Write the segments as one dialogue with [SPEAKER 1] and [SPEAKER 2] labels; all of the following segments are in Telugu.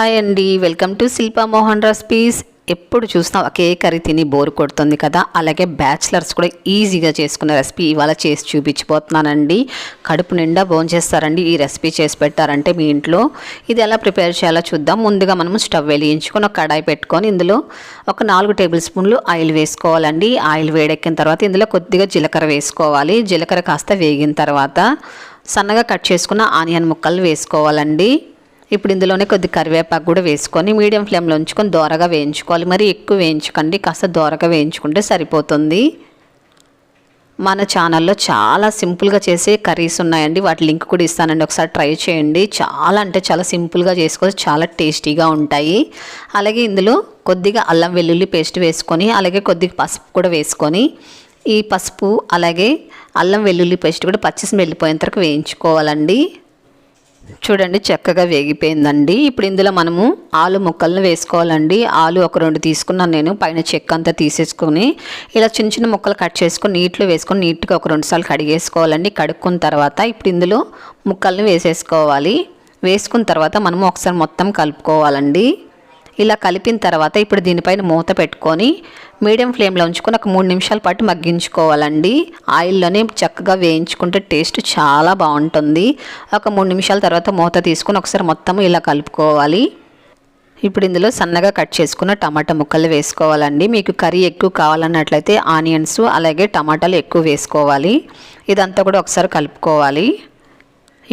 [SPEAKER 1] హాయ్ అండి. Welcome to Shilpa Mohan recipes. ఎప్పుడు చూసినా ఒకే కర్రీ తిని బోర్ కొడుతుంది కదా. అలాగే బ్యాచిలర్స్ కూడా ఈజీగా చేసుకునే రెసిపీ ఇవాళ చేసి చూపించిపోతున్నానండి కడుపు నిండా భోంచేస్తారండి ఈ రెసిపీ చేసి పెట్టారంటే మీ ఇంట్లో ఇది ఎలా ప్రిపేర్ చేయాలో చూద్దాం. ముందుగా మనము స్టవ్ వెలిగించుకొని ఒక కడాయి పెట్టుకొని ఇందులో ఒక నాలుగు టేబుల్ స్పూన్లు ఆయిల్ వేసుకోవాలండి. ఆయిల్ వేడెక్కిన తర్వాత ఇందులో కొద్దిగా జీలకర్ర వేసుకోవాలి. జీలకర్ర కాస్త వేగిన తర్వాత సన్నగా కట్ చేసుకున్న ఆనియన్ ముక్కలు వేసుకోవాలండి. ఇప్పుడు ఇందులోనే కొద్ది కరివేపాకు కూడా వేసుకొని మీడియం ఫ్లేమ్లో ఉంచుకొని దోరగా వేయించుకోవాలి. మరి ఎక్కువ వేయించకండి కాస్త దోరగా వేయించుకుంటే సరిపోతుంది. మన ఛానల్లో చాలా సింపుల్గా చేసే కర్రీస్ ఉన్నాయండి. వాటి లింక్ కూడా ఇస్తానండి. ఒకసారి ట్రై చేయండి. చాలా అంటే చాలా సింపుల్గా చేసుకోవచ్చు. చాలా టేస్టీగా ఉంటాయి. అలాగే ఇందులో కొద్దిగా అల్లం వెల్లుల్లి పేస్ట్ వేసుకొని అలాగే కొద్దిగా పసుపు కూడా వేసుకొని ఈ పసుపు అలాగే అల్లం వెల్లుల్లి పేస్ట్ కూడా పచ్చిసి వెళ్ళిపోయేంత వరకు వేయించుకోవాలండి. చూడండి చక్కగా వేగిపోయిందండి. ఇప్పుడు ఇందులో మనము ఆలు ముక్కలను వేసుకోవాలండి. ఆలు ఒక రెండు తీసుకున్నాను నేను పైన చెక్క అంతా తీసేసుకొని ఇలా చిన్న చిన్న ముక్కలు కట్ చేసుకొని నీటిలో వేసుకొని నీట్గా ఒక రెండు సార్లు కడిగేసుకోవాలండి. కడుక్కున్న తర్వాత ఇప్పుడు ఇందులో ముక్కల్ని వేసేసుకోవాలి. వేసుకున్న తర్వాత మనము ఒకసారి మొత్తం కలుపుకోవాలండి. ఇలా కలిపిన తర్వాత ఇప్పుడు దీనిపైన మూత పెట్టుకొని మీడియం ఫ్లేమ్లో ఉంచుకొని ఒక మూడు నిమిషాల పాటు మగ్గించుకోవాలండి. ఆయిల్లోనే చక్కగా వేయించుకుంటే టేస్ట్ చాలా బాగుంటుంది. ఒక మూడు నిమిషాల తర్వాత మూత తీసుకొని ఒకసారి మొత్తం ఇలా కలుపుకోవాలి. ఇప్పుడు ఇందులో సన్నగా కట్ చేసుకున్న టమాటా ముక్కలు వేసుకోవాలండి. మీకు కర్రీ ఎక్కువ కావాలన్నట్లయితే ఆనియన్స్ అలాగే టమాటాలు ఎక్కువ వేసుకోవాలి. ఇదంతా కూడా ఒకసారి కలుపుకోవాలి.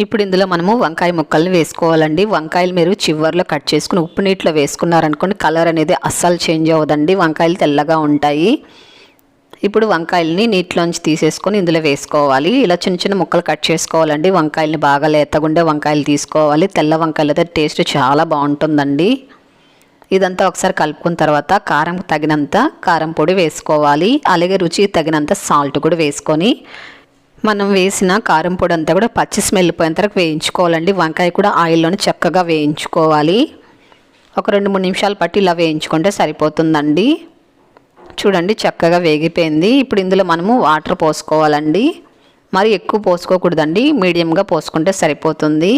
[SPEAKER 1] ఇప్పుడు ఇందులో మనము వంకాయ ముక్కల్ని వేసుకోవాలండి. వంకాయలు మీరు చివర్లో కట్ చేసుకుని ఉప్పు నీటిలో వేసుకున్నారనుకోండి కలర్ అనేది అస్సలు చేంజ్ అవ్వదండి. వంకాయలు తెల్లగా ఉంటాయి. ఇప్పుడు వంకాయలని నీటిలోంచి తీసేసుకొని ఇందులో వేసుకోవాలి. ఇలా చిన్న చిన్న ముక్కలు కట్ చేసుకోవాలండి. వంకాయలని బాగా లేతగుండే వంకాయలు తీసుకోవాలి. తెల్ల వంకాయలు అయితే టేస్ట్ చాలా బాగుంటుందండి. ఇదంతా ఒకసారి కలుపుకున్న తర్వాత కారం తగినంత కారం పొడి వేసుకోవాలి. అలాగే రుచికి తగినంత సాల్ట్ కూడా వేసుకొని మనం వేసిన కారం పొడి అంతా కూడా పచ్చి స్మెల్ పోయిన తర్వాత వేయించుకోవాలండి. వంకాయ కూడా ఆయిల్లోనే చక్కగా వేయించుకోవాలి. ఒక రెండు మూడు నిమిషాలు పట్టి ఇలా వేయించుకుంటే సరిపోతుందండి. చూడండి చక్కగా వేగిపోయింది. ఇప్పుడు ఇందులో మనము వాటర్ పోసుకోవాలండి. మరి ఎక్కువ పోసుకోకూడదండి. మీడియంగా పోసుకుంటే సరిపోతుంది.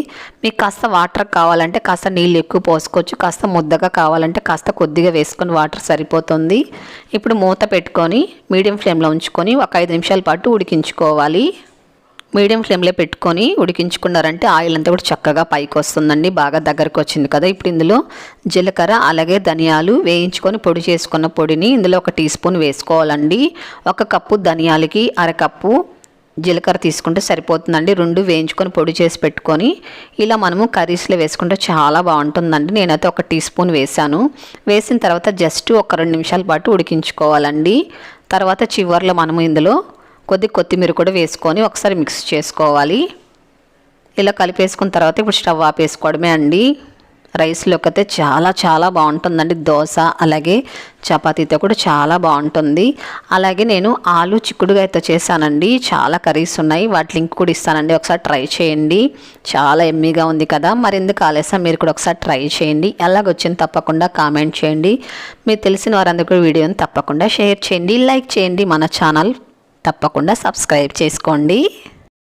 [SPEAKER 1] మీకు కాస్త వాటర్ కావాలంటే కాస్త నీళ్ళు ఎక్కువ పోసుకోవచ్చు. కాస్త ముద్దగా కావాలంటే కాస్త కొద్దిగా వేసుకొని వాటర్ సరిపోతుంది. ఇప్పుడు మూత పెట్టుకొని మీడియం ఫ్లేమ్లో ఉంచుకొని ఒక ఐదు నిమిషాల పాటు ఉడికించుకోవాలి. మీడియం ఫ్లేమ్లో పెట్టుకొని ఉడికించుకున్నారంటే ఆయిల్ అంతా కూడా చక్కగా పైకి వస్తుందండి. బాగా దగ్గరకు వచ్చింది కదా. ఇప్పుడు ఇందులో జీలకర్ర అలాగే ధనియాలు వేయించుకొని పొడి చేసుకున్న పొడిని ఇందులో ఒక టీ స్పూన్ వేసుకోవాలండి. ఒక కప్పు ధనియాలకి అరకప్పు జీలకర్ర తీసుకుంటే సరిపోతుందండి. రెండు వేయించుకొని పొడి చేసి పెట్టుకొని ఇలా మనము కర్రీస్లో వేసుకుంటే చాలా బాగుంటుందండి. నేనైతే ఒక టీ స్పూన్ వేసాను వేసిన తర్వాత జస్ట్ ఒక రెండు నిమిషాల పాటు ఉడికించుకోవాలండి. తర్వాత చివర్లో మనము ఇందులో కొద్ది కొత్తిమీర కూడా వేసుకొని ఒకసారి మిక్స్ చేసుకోవాలి. ఇలా కలిపేసుకున్న తర్వాత ఇప్పుడు స్టవ్ ఆపేసుకోవడమే అండి. రైస్లోకి అయితే చాలా చాలా బాగుంటుందండి. దోశ అలాగే చపాతీతో కూడా చాలా బాగుంటుంది. అలాగే నేను ఆలు చిక్కుడుగా అయితే చేశానండి. చాలా కర్రీస్ ఉన్నాయి. వాటి లింక్ కూడా ఇస్తానండి. ఒకసారి ట్రై చేయండి. చాలా ఎమ్మీగా ఉంది కదా. మరి ఎందుకు ఆలస్యం? మీరు కూడా ఒకసారి ట్రై చేయండి. ఎలాగొచ్చింది తప్పకుండా కామెంట్ చేయండి. మీరు తెలిసిన వారందరూ వీడియోని తప్పకుండా షేర్ చేయండి. లైక్ చేయండి మన ఛానల్. తప్పకుండా సబ్స్క్రైబ్ చేసుకోండి.